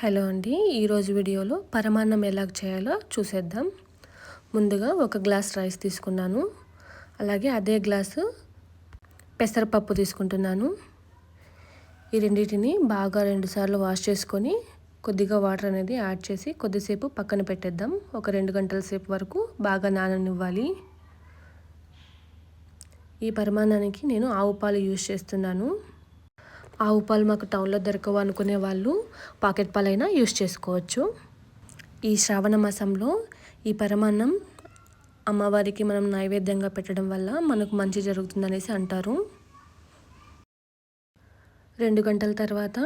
Hello అండి ఈరోజు వీడియోలో పరమాన్నం ఎలా చేయాలో చూసేద్దాం. ముందుగా ఒక గ్లాస్ రైస్ తీసుకున్నాను. అలాగే అదే గ్లాసు పెసరపప్పు తీసుకుంటున్నాను. ఈ రెండింటిని బాగా రెండుసార్లు వాష్ చేసుకొని కొద్దిగా వాటర్ అనేది యాడ్ చేసి కొద్దిసేపు పక్కన పెట్టేద్దాం. ఒక రెండు గంటల సేపు వరకు బాగా నాననివ్వాలి. ఈ పరిమాణానికి నేను ఆవు పాలు యూజ్ చేస్తున్నాను. ఆవు పాలు మాకు టౌన్లో దొరకవు అనుకునే వాళ్ళు పాకెట్ పాలైనా యూస్ చేసుకోవచ్చు. ఈ శ్రావణ మాసంలో ఈ పరమాన్నం అమ్మవారికి మనం నైవేద్యంగా పెట్టడం వల్ల మనకు మంచి జరుగుతుందనేసి అంటారు. రెండు గంటల తర్వాత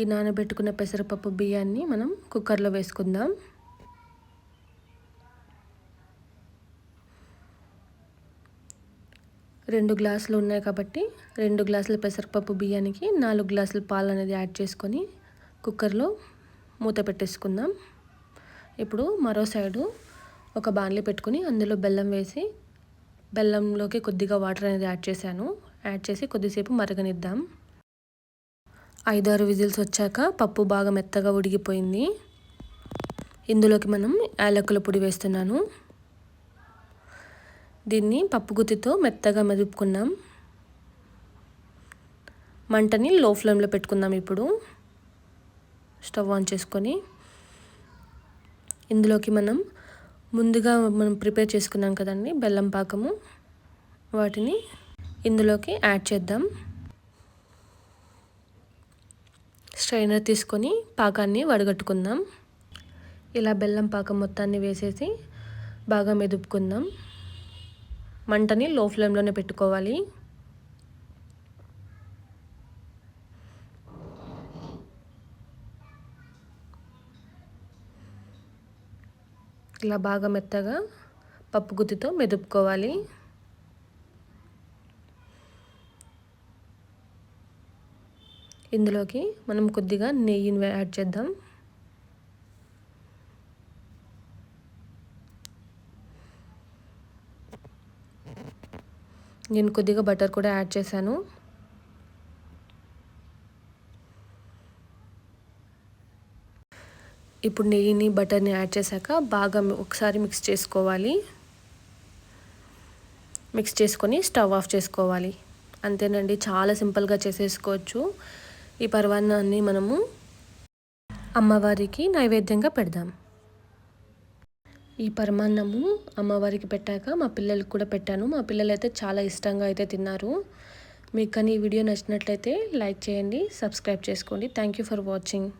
ఈ నానబెట్టుకున్న పెసరపప్పు బియ్యాన్ని మనం కుక్కర్లో వేసుకుందాం. రెండు గ్లాసులు ఉన్నాయి కాబట్టి రెండు గ్లాసుల పెసరపప్పు బియ్యానికి నాలుగు గ్లాసుల పాలు అనేది యాడ్ చేసుకొని కుక్కర్లో మూత పెట్టేసుకుందాం. ఇప్పుడు మరో సైడు ఒక బాణలి పెట్టుకుని అందులో బెల్లం వేసి బెల్లంలోకి కొద్దిగా వాటర్ అనేది యాడ్ చేశాను. యాడ్ చేసి కొద్దిసేపు మరగనిద్దాం. ఐదారు విజిల్స్ వచ్చాక పప్పు బాగా మెత్తగా ఉడిగిపోయింది ఇందులోకి మనం యాలకుల పొడి వేస్తున్నాను. దీన్ని పప్పు గుత్తితో మెత్తగా మెదుపుకున్నాం. మంటని లో ఫ్లేమ్లో పెట్టుకుందాం ఇప్పుడు. స్టవ్ ఆన్ చేసుకొని ఇందులోకి మనం ముందుగా మనం ప్రిపేర్ చేసుకున్నాం కదండి బెల్లం పాకము. వాటిని ఇందులోకి యాడ్ చేద్దాం. స్ట్రైనర్ తీసుకొని పాకాన్ని వడగట్టుకుందాం. ఇలా బెల్లం పాకం మొత్తాన్ని వేసేసి బాగా మెదుపుకుందాం. మంటని లో ఫ్లేమ్లోనే పెట్టుకోవాలి. ఇలా బాగా మెత్తగా పప్పు గుత్తితో మెదుపుకోవాలి. ఇందులోకి మనం కొద్దిగా నెయ్యిని యాడ్ చేద్దాం. నేను కొద్దిగా బటర్ కూడా యాడ్ చేశాను. ఇప్పుడు నెయ్యిని బటర్ని యాడ్ చేశాక బాగా ఒకసారి మిక్స్ చేసుకోవాలి. మిక్స్ చేసుకొని స్టవ్ ఆఫ్ చేసుకోవాలి. అంతేనండి చాలా సింపుల్గా చేసేసుకోవచ్చు. ఈ పర్వాన్నాన్ని మనము అమ్మవారికి నైవేద్యంగా పెడదాం. ఈ పరమాన్నము అమ్మవారికి పెట్టాక మా పిల్లలకు కూడా పెట్టాను. మా పిల్లలు అయితే చాలా ఇష్టంగా అయితే తిన్నారు. మీకు కానీ ఈ వీడియో నచ్చినట్లయితే లైక్ చేయండి సబ్స్క్రైబ్ చేసుకోండి. Thank you for watching